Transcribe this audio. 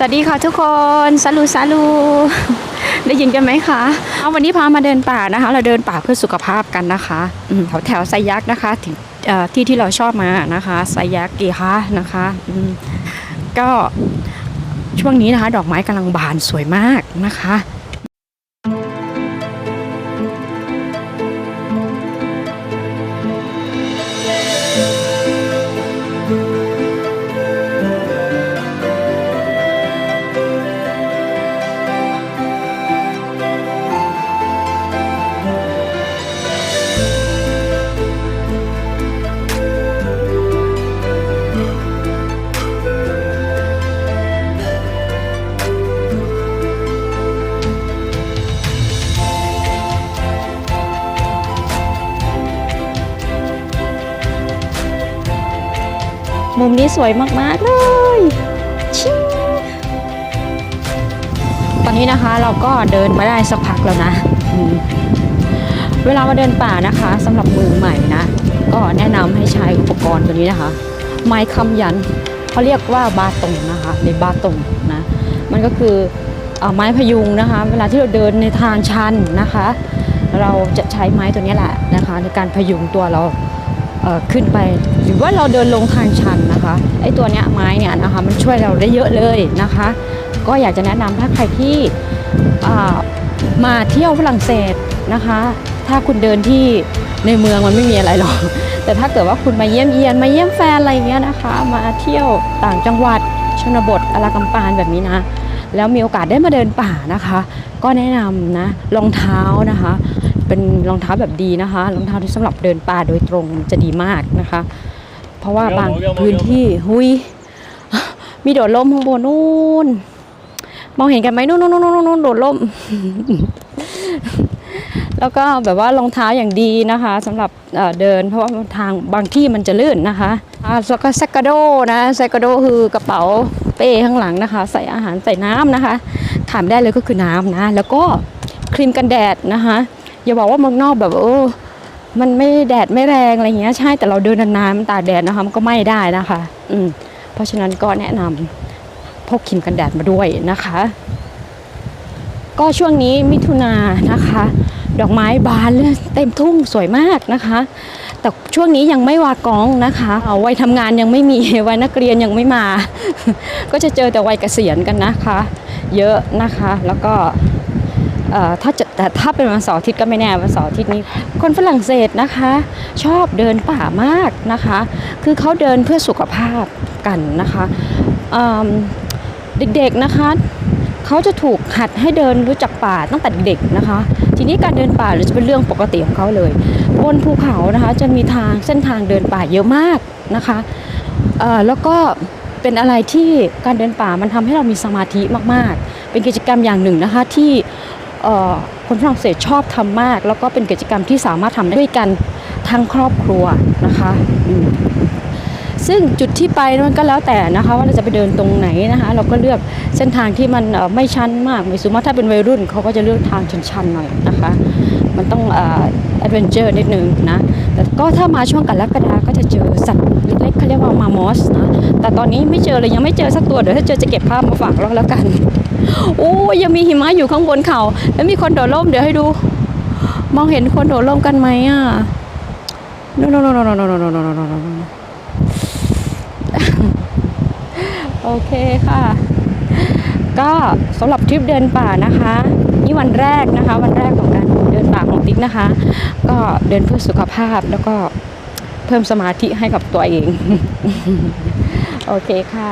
สวัสดีค่ะทุกคนสลูสลูได้ยินกันไหมคะเอาวันนี้พามาเดินป่านะคะ เราเดินป่าเพื่อสุขภาพกันนะคะแถวแถวไซยักษ์นะคะที่ที่เราชอบมานะคะไซยักษ์กีฮะนะคะอืมก็ช่วงนี้นะคะ ดอกไม้กำลังบานสวยมากนะคะ มุมนี้สวยมาก ๆ เลยชิงตอนนี้นะคะเราก็เดินมาได้สักพักแล้วนะ เวลามาเดินป่านะคะสำหรับมือใหม่นะ ก็แนะนำให้ใช้อุปกรณ์ตัวนี้นะคะ ไม้คำยันเขาเรียกว่าบาตงนะคะในบาตงนะ มันก็คืออ่อไม้พยุงนะคะ เวลาที่เราเดินในทางชันนะคะ เราจะใช้ไม้ตัวนี้แหละนะคะ ในการพยุงตัวเรา ขึ้นไป หรือว่าเราเดินลงทางชันนะคะไอ้ตัวเนี้ยไม้เนี่ยนะคะมันช่วยเราได้เยอะเลยนะคะ ก็อยากจะแนะนำถ้าใครที่มาเที่ยวฝรั่งเศสนะคะ ถ้าคุณเดินที่ในเมืองมันไม่มีอะไรหรอกแต่ถ้าเกิดว่าคุณมาเยี่ยมเยียนมาเยี่ยมแฟนอะไรเงี้ยนะคะ มาเที่ยวต่างจังหวัดชนบทอลากำปานแบบนี้นะ แล้วมีโอกาสได้มาเดินป่านะคะ ก็แนะนำนะรองเท้านะคะ เป็นรองเท้าแบบดีนะคะรองเท้าที่สำหรับเดินป่าโดยตรงจะดีมากนะคะ เพราะว่าบางพื้นที่หุยมีโดดล่มข้างบนนู่นมองเห็นกันไหมนู่นนู่นนู่นนู่นโดดล่ม แล้วก็แบบว่ารองเท้าอย่างดีนะคะสำหรับเอ่อเดิน เพราะว่าทางบางที่มันจะลื่นนะคะอ่าแล้วก็แซกกาโดนะแซกกาโดคือกระเป๋าเป้ข้างหลังนะคะ ใส่อาหารใส่น้ำนะคะ ถามได้เลยก็คือน้ำนะ แล้วก็ครีมกันแดดนะคะ อย่าบอกว่าเมืองนอกแบบโอ้มันไม่แดดไม่แรงอะไรอย่างเงี้ยใช่แต่เราเดินนานๆมันตากแดดนะคะมันก็ไหม้ได้นะคะ อืมเพราะฉะนั้นก็แนะนำพกครีมกันแดดมาด้วยนะคะ ก็ช่วงนี้มิถุนายนนะคะ ดอกไม้บานเต็มทุ่งสวยมากนะคะ แต่ช่วงนี้ยังไม่วากองนะคะเอาวัยทำงานยังไม่มีวัยนักเรียนยังไม่มา ก็จะเจอแต่วัยเกษียณกันนะคะ เยอะนะคะแล้วก็ ถ้าจะแต่ถ้าเป็นวันเสาร์อาทิตย์ก็ไม่แน่วันเสาร์อาทิตย์นี้ คนฝรั่งเศสนะคะ ชอบเดินป่ามากนะคะ คือเขาเดินเพื่อสุขภาพกันนะคะเด็กๆนะคะเขาจะถูกหัดให้เดินรู้จักป่าตั้งแต่เด็กนะคะ ทีนี้การเดินป่าจะเป็นเรื่องปกติของเขาเลยบนภูเขานะคะจะมีทางเส้นทางเดินป่าเยอะมากนะคะแล้วก็เป็นอะไรที่การเดินป่ามันทำให้เรามีสมาธิมากๆ เป็นกิจกรรมอย่างหนึ่งนะคะที่ คนฝรั่งเศสชอบทำมาก แล้วก็เป็นกิจกรรมที่สามารถทำได้ด้วยกันทั้งครอบครัวนะคะซึ่งจุดที่ไปมันก็แล้วแต่นะคะ ว่าเราจะไปเดินตรงไหนนะคะ เราก็เลือกเส้นทางที่มันไม่ชันมากไม่สูงมากถ้าเป็นวัยรุ่นเขาก็จะเลือกทางชันๆหน่อยนะคะ มันต้องเอ่อแอดเวนเจอร์นิดนึงนะแต่ก็ถ้ามาช่วงกันลักฎาก็จะเจอสัตว์เล็กๆเขาเรียกว่ามามอสนะแต่ตอนนี้ไม่เจอเลยยังไม่เจอสักตัวเดี๋ยวถ้าเจอจะเก็บภาพมาฝากเราแล้วกัน โอ้ยังมีหิมะอยู่ข้างบนเขาแล้วมีคนโดดร่มเดี๋ยวให้ดู มองเห็นคนโดดร่มกันไหมอะโนโนโนโนโนโนโนโนโนโนโนโอเคค่ะ ก็สำหรับทริปเดินป่านะคะนี่วันแรกนะคะ วันแรกของการเดินป่าของติ๊กนะคะ ก็เดินเพื่อสุขภาพแล้วก็เพิ่มสมาธิให้กับตัวเอง โอเคค่ะ